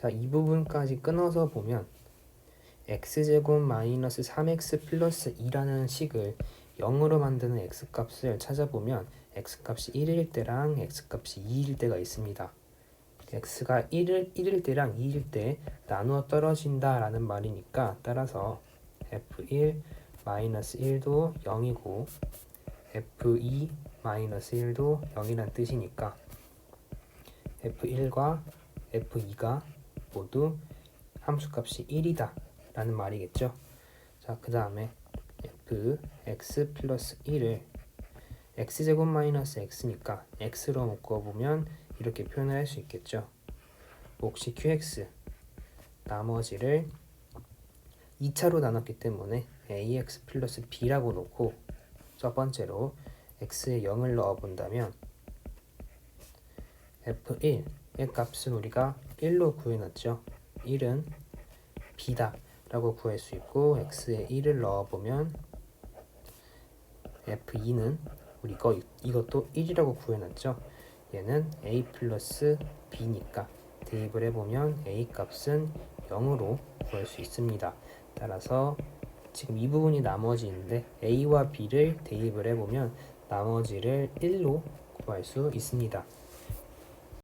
자, 이 부분까지 끊어서 보면 x제곱 마이너스 3x 플러스 2라는 식을 0으로 만드는 x값을 찾아보면 x값이 1일 때랑 x값이 2일 때가 있습니다. x가 1일, 1일 때랑 2일 때 나누어 떨어진다 라는 말이니까 따라서 f1 마이너스 1도 0이고 f2 마이너스 1도 0이란 뜻이니까 f1과 f2가 모두 함수값이 1이다 라는 말이겠죠. 자, 그 다음에 fx 플러스 1을 x제곱 마이너스 x니까 x로 묶어보면 이렇게 표현을 할 수 있겠죠. 몫이 qx 나머지를 2차로 나눴기 때문에 ax 플러스 b라고 놓고 첫 번째로 x에 0을 넣어본다면 f1의 값은 우리가 1로 구해놨죠. 1은 b다 라고 구할 수 있고 x에 1을 넣어보면 f2는 우리 거 이것도 1이라고 구해놨죠. 얘는 a 플러스 b니까 대입을 해보면 a 값은 0으로 구할 수 있습니다. 따라서 지금 이 부분이 나머지인데 a와 b를 대입을 해보면 나머지를 1로 구할 수 있습니다.